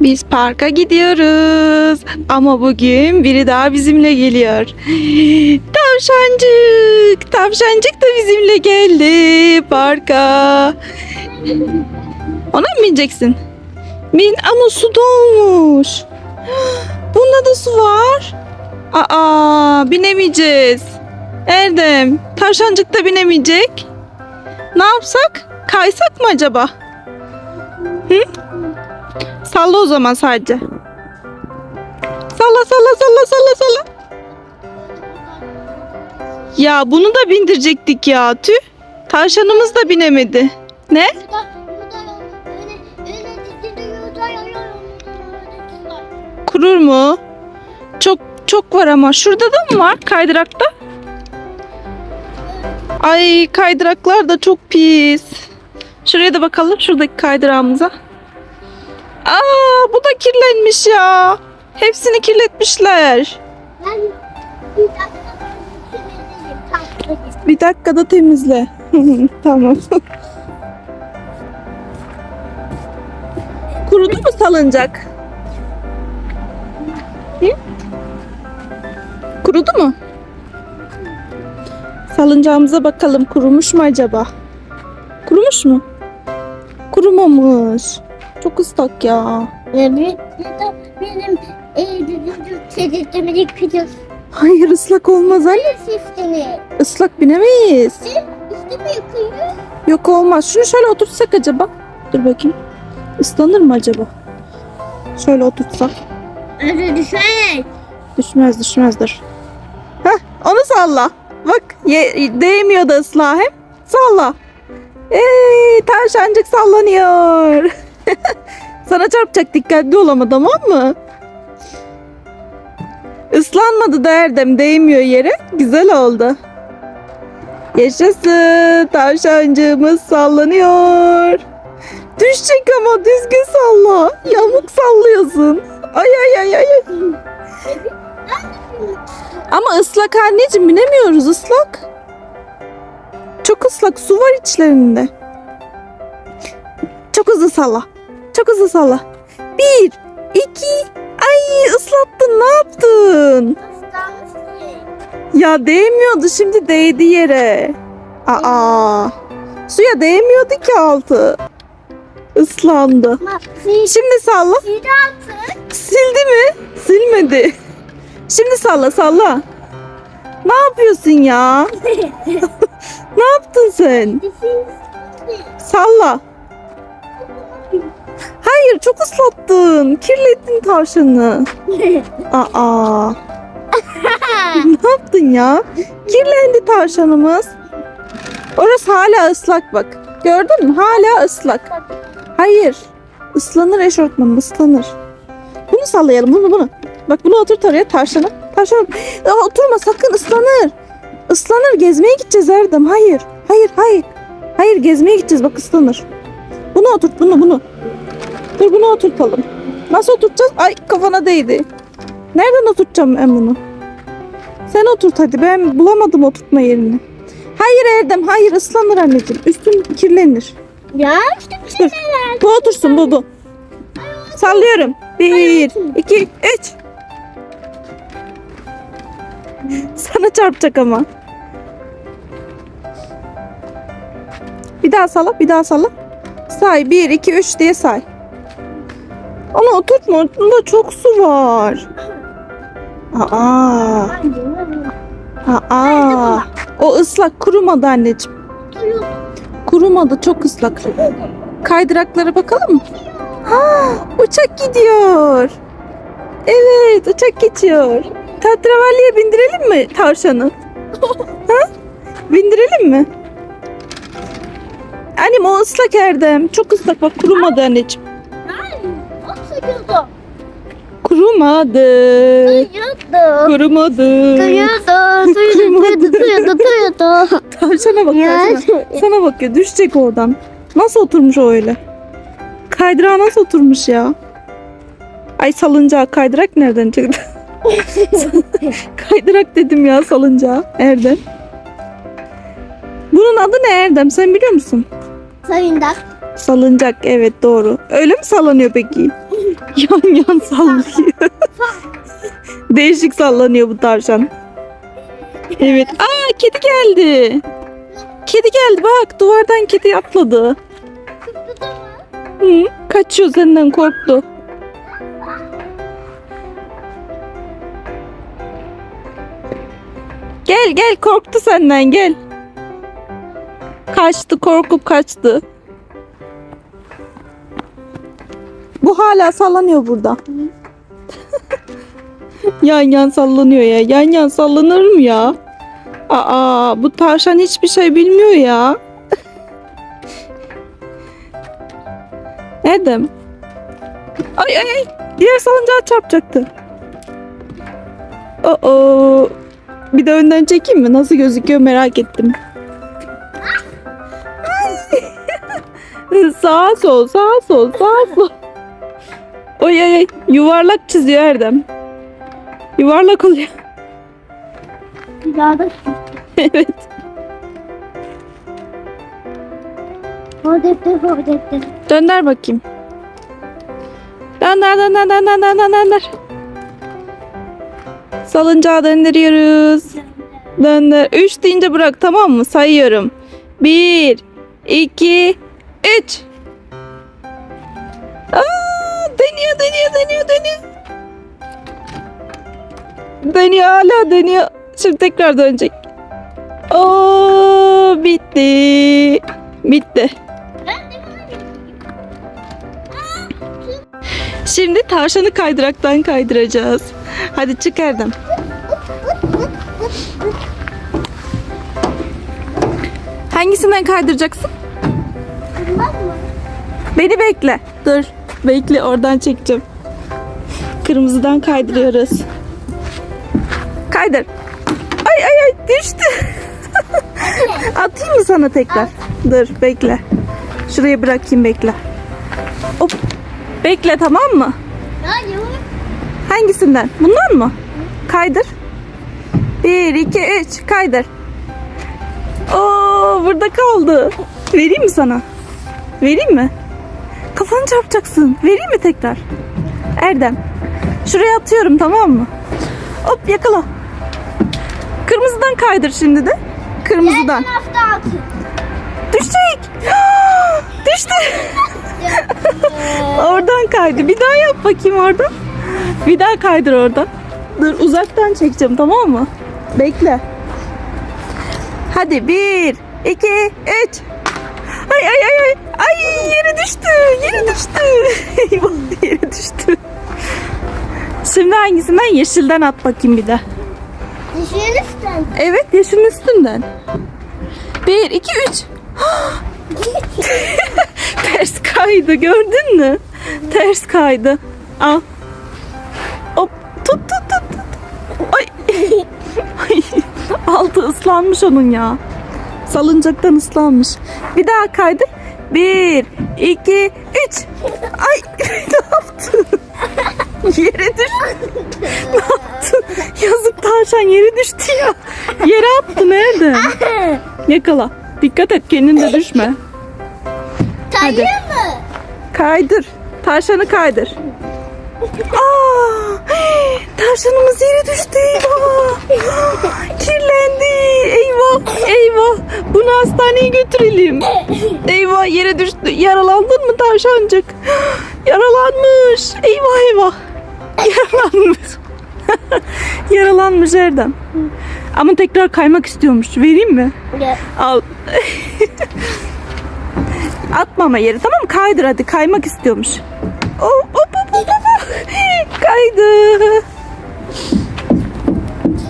Biz parka gidiyoruz. Ama bugün biri daha bizimle geliyor. Tavşancık. Tavşancık da bizimle geldi parka. Ona mı bineceksin? Bin ama su dolmuş. Bunda da su var. Aa binemeyeceğiz. Erdem tavşancık da binemeyecek. Ne yapsak? Kaysak mı acaba? Hı? Salla o zaman sadece. Salla salla salla salla salla. Ya bunu da bindirecektik ya. Tüh. Tavşanımız da binemedi. Ne? Kurur mu? Çok çok var ama. Şurada da mı var kaydırakta? Ay kaydıraklar da çok pis. Şuraya da bakalım şuradaki kaydırağımıza. Aa bu da kirlenmiş ya. Hepsini kirletmişler. Ben bir dakika temizleyeyim. Tatlı gitsin. Bir dakikada temizle. tamam. Kurudu mu salıncak? Hı? Kurudu mu? Salıncağımıza bakalım kurumuş mu acaba? Kurumuş mu? Kurumamış. Çok ıslak ya. De benim eğitimim teditimi yıkacağız. Hayır ıslak olmaz anne. Sistemi. Islak binemeyiz. Üstümü yıkıyor. Yok olmaz. Şunu şöyle oturtsak acaba? Dur bakayım. Islanır mı acaba? Şöyle oturtsak. Öyle düşer. Düşmez düşmezdir. Heh onu salla. Bak ye, değmiyor da ıslah hem. Salla. Ey tavşancık sallanıyor. Sana çarpacak dikkatli ol ama tamam mı? Islanmadı da Erdem değmiyor yere. Güzel oldu. Yaşasın tavşancığımız sallanıyor. Düşecek ama düzgün salla. Yamuk sallıyorsun. Ay ay ay ay. Ama ıslak anneciğim binemiyoruz ıslak. Çok ıslak su var içlerinde. Çok hızlı salla. Çok hızlı salla. Bir, iki, ay ıslattın ne yaptın? Ya değmiyordu şimdi değdi yere. Aa, suya değmiyordu ki altı. Islandı. Şimdi salla. Sildi mi? Silmedi. Şimdi salla salla. Ne yapıyorsun ya? Ne yaptın sen? Sil- Salla. Hayır çok ıslattın. Kirlettin tavşanı. Aa. ne yaptın ya? Kirlendi tavşanımız. Orası hala ıslak bak. Gördün mü? Hala ıslak. Hayır. Islanır eşortman ıslanır. Bunu sallayalım bunu bunu. Bak bunu oturt oraya tavşanı. Aa, oturma sakın ıslanır. Islanır gezmeye gideceğiz Erdem. Hayır. Hayır hayır. Hayır gezmeye gideceğiz bak ıslanır. Bunu oturt bunu bunu. Dur bunu oturtalım. Nasıl oturtacağız? Ay kafana değdi. Nereden oturtacağım ben bunu? Sen oturt hadi ben bulamadım oturtma yerini. Hayır Erdem hayır ıslanır anneciğim. Üstün kirlenir. Ya işte bir şey. Bu otursun bu bu. Sallıyorum. Bir, iki, üç. Sana çarpacak ama. Bir daha salla, bir daha salla. Say. Bir, iki, üç diye say. Ama oturtma. Onda çok su var. Aa, aa. O ıslak kurumadı anneciğim. Kurumadı çok ıslak. Kaydıraklara bakalım mı? Ha, uçak gidiyor. Evet, uçak geçiyor. Tatravalliye bindirelim mi tavşanı? ha? Bindirelim mi? Annem o ıslak Erdem. Çok ıslak bak kurumadı anneciğim. Oturuyordu. Kurumadı. Duyuyordu. Kurumadı. Duyuyordu. Duyuyordu. Duyuyordu. Duyuyordu. Tavşana bak Ya. tavşana. Sana bakıyor düşecek oradan. Nasıl oturmuş o öyle? Kaydırağa nasıl oturmuş ya? Ay salıncağı kaydırak nereden çıktı? kaydırak dedim ya salıncağı. Erdem. Bunun adı ne Erdem sen biliyor musun? Sayındak. Salıncak evet doğru. Öyle mi sallanıyor peki? yan yan sallıyor. Değişik sallanıyor bu tavşan. Evet. Aa kedi geldi. Kedi geldi bak duvardan kedi atladı. Hı, kaçıyor senden korktu. Gel gel korktu senden gel. Kaçtı korkup kaçtı. Bu hala sallanıyor burada. yan yan sallanıyor ya. Yan yan sallanır mı ya? Aa bu tavşan hiçbir şey bilmiyor ya. Erdem. Ay ay ay. Diğer salıncağa çarpacaktı. Oo. Bir de önden çekeyim mi? Nasıl gözüküyor merak ettim. sağa sol, sağa sol, sağa sol. Oy ay ay. Yuvarlak çiziyor Erdem. Yuvarlak oluyor. Bir daha da evet. o defter o defter. Dönder bakayım. Dönder dönder dönder dönder dönder. Salıncağı döndürüyoruz. Dönder. Üç deyince bırak tamam mı? Sayıyorum. Bir, iki, üç. Dönüyor dönüyor dönüyor dönüyor. Dönüyor hala dönüyor. Şimdi tekrar dönecek. Oo, bitti. Bitti. Şimdi tavşanı kaydıraktan kaydıracağız. Hadi çık Erdem. Hangisinden kaydıracaksın? Beni bekle. Dur. Bekle oradan çekeceğim. Kırmızıdan kaydırıyoruz. Kaydır. Ay ay ay düştü. Atayım mı sana tekrar? Dur bekle. Şuraya bırakayım bekle. Hop. Bekle tamam mı? Hangisinden? Bundan mı? Kaydır. Bir, iki, üç. Kaydır. Oo, burada kaldı. Vereyim mi sana? Vereyim mi? Kafanı çarpacaksın. Vereyim mi tekrar? Erdem. Şuraya atıyorum tamam mı? Hop yakala. Kırmızıdan kaydır şimdi de. Kırmızıdan. Düşecek. Düştü. Oradan kaydı. Bir daha yap bakayım oradan. Bir daha kaydır oradan. Dur uzaktan çekeceğim tamam mı? Bekle. Hadi bir, iki, üç. Ay ay ay ay. Ay yere düştü. Yere düştü. Eyvah yere düştü. Şimdi hangisinden? Yeşilden at bakayım bir de. Düşünürsen. Evet yeşilin üstünden. Bir, iki, üç. Ters kaydı gördün mü? Ters kaydı. Al. Hop tut tut tut. tut. Ay. Ay. Altı ıslanmış onun ya. Salıncaktan ıslanmış. Bir daha kaydı. Bir, iki, üç. Ay ne yaptın? Yere düştü. ne yaptın? Yazık tavşan yere düştü ya. Yere attı nerede? Yakala. Dikkat et kendin de düşme. Sayıyor mu? Kaydır. Tavşanı kaydır. Aa, tavşanımız yere düştü eyvah. Kirlendi. Eyvah eyvah. Bunu hastaneye götürelim. Eyvah yere düştü. Yaralandın mı tavşancık? Yaralanmış. Eyvah eyvah. Yaralanmış. Yaralanmış Erdem. Ama tekrar kaymak istiyormuş. Vereyim mi? Al. Atmama yeri tamam mı? Kaydır hadi kaymak istiyormuş. Oh, hop hop hop hop. Kaydı.